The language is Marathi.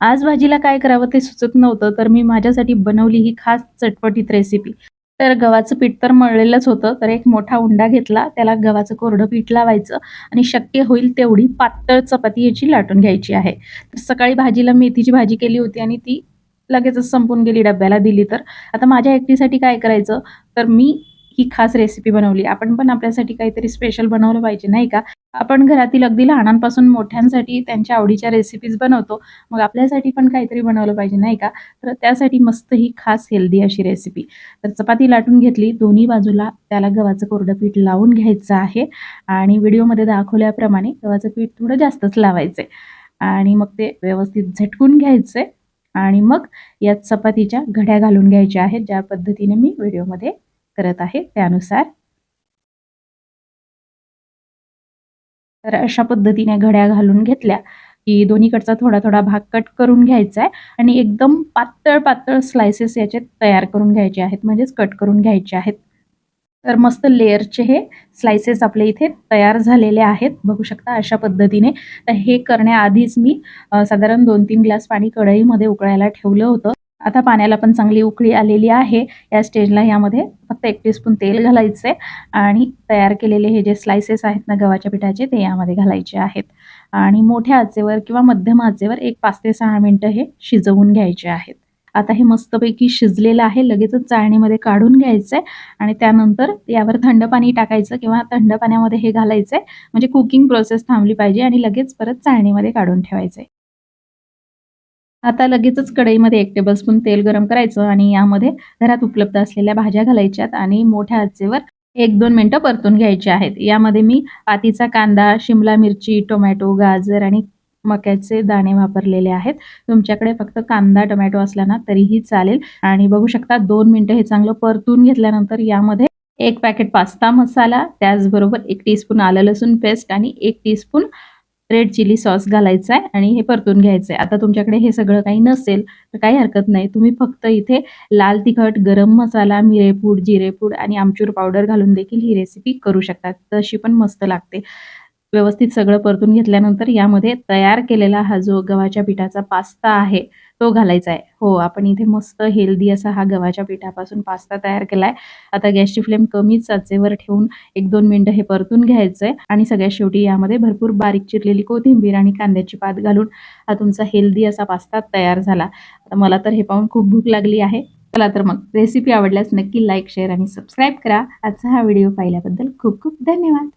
आज भाजीला काय करावं ते सुचत नव्हतं तर मी माझ्यासाठी बनवली ही खास चटपटीत रेसिपी तर गव्हाचं पीठ तर मळलेलंच होतं तर एक मोठा उंडा घेतला त्याला गव्हाचं कोरडं पीठ लावायचं आणि शक्य होईल तेवढी पातळ चपाती याची लाटून घ्यायची आहे. तर सकाळी भाजीला मेथीची भाजी केली होती आणि ती लगेचच संपून गेली डब्याला दिली तर. आता माझ्या एकटीसाठी काय करायचं तर मी ही खास रेसिपी बनवली. आपण पण आपल्यासाठी काहीतरी स्पेशल बनवलं पाहिजे नाही का? आपण घरातील अगदी लहानांपासून मोठ्यांसाठी त्यांच्या आवडीच्या रेसिपीज बनवतो. मग आपल्यासाठी पण काहीतरी बनवलं पाहिजे नाही का? तर त्यासाठी मस्त ही खास हेल्दी अशी रेसिपी तर चपाती लाटून घेतली. दोन्ही बाजूला त्याला गव्हाचं कोरडं पीठ लावून घ्यायचं आहे. आणि व्हिडिओमध्ये दाखवल्याप्रमाणे गव्हाचं पीठ थोडं जास्तच लावायचं आहे आणि मग ते व्यवस्थित झटकून घ्यायचं आहे आणि मग यात चपातीच्या घड्या घालून घ्यायच्या आहेत ज्या पद्धतीने मी व्हिडिओमध्ये करत आहे त्यानुसार. तर अशा पद्धतीने घड्या घालून घेतल्या की दोन्हीकडचा थोडा थोडा भाग कट करून घ्यायचा आहे आणि एकदम पातळ पातळ स्लायसेस याचे तयार करून घ्यायचे आहेत म्हणजेच कट करून घ्यायचे आहेत. तर मस्त लेअरचे हे स्लायसेस आपले इथे तयार झालेले आहेत. बघू शकता अशा पद्धतीने. तर हे करण्याआधीच मी साधारण दोन तीन ग्लास पाणी कढईमध्ये उकळायला ठेवलं होतं. आता पाण्याला पण चांगली उकळी आलेली आहे. या स्टेजला यामध्ये फक्त एक टीस्पून तेल घालायचे आणि तयार केलेले हे जे स्लायसेस आहेत ना गव्हाच्या पिठाचे ते यामध्ये घालायचे आहेत. आणि मोठ्या आचेवर किंवा मध्यम आचेवर एक पाच ते सहा मिनटं हे शिजवून घ्यायचे आहेत. आता हे मस्तपैकी शिजलेलं आहे. लगेचच चाळणीमध्ये काढून घ्यायचं आहे आणि त्यानंतर यावर थंड पाणी टाकायचं किंवा थंड पाण्यामध्ये हे घालायचं. आहे म्हणजे कुकिंग प्रोसेस थांबली पाहिजे आणि लगेच परत चाळणीमध्ये काढून ठेवायचं. आहे आता लगेचच कढईमध्ये एक टेबलस्पून तेल गरम करायचं आणि यामध्ये घरात उपलब्ध असलेल्या भाज्या घालायच्यात आणि मोठ्या आचेवर एक दोन मिनटं परतून घ्यायचे आहेत. यामध्ये मी पातीचा कांदा शिमला मिरची टोमॅटो गाजर आणि मक्याचे दाणे वापरलेले आहेत. तुमच्याकडे फक्त कांदा टोमॅटो असला ना तरीही चालेल. आणि बघू शकता दोन मिनटं हे चांगलं परतून घेतल्यानंतर यामध्ये एक पॅकेट पास्ता मसाला त्याचबरोबर एक टीस्पून आलं लसूण पेस्ट आणि एक टीस्पून रेड चिली सॉस घालायचा आहे आणि हे परतून घ्यायचं आहे आता तुमच्याकडे हे सगळं काही नसेल तर काही हरकत नाही. तुम्ही फक्त इथे लाल तिखट गरम मसाला मिरेपूड जिरेपूड आणि आमचूर पावडर घालून देखील ही रेसिपी करू शकता. तशी पण मस्त लागते. व्यवस्थित सगळं परतून घेतल्यानंतर यामध्ये तयार केलेला हा जो गव्हाच्या पिठाचा पास्ता आहे तो घालायचा आहे. हो आपण इथे मस्त हेल्दी असा हा गव्हाच्या पिठापासून पास्ता तयार केला आहे आता गॅसची फ्लेम कमीच चाचेवर ठेवून एक दोन मिनटं हे परतून घ्यायचं आहे आणि सगळ्यात शेवटी यामध्ये भरपूर बारीक चिरलेली कोथिंबीर आणि कांद्याची पात घालून हा तुमचा हेल्दी असा पास्ता तयार झाला. आता मला तर हे पाहून खूप भूक लागली आहे. चला तर मग रेसिपी आवडल्यास नक्की लाईक शेअर आणि सबस्क्राईब करा. आजचा हा व्हिडिओ पाहिल्याबद्दल खूप खूप धन्यवाद.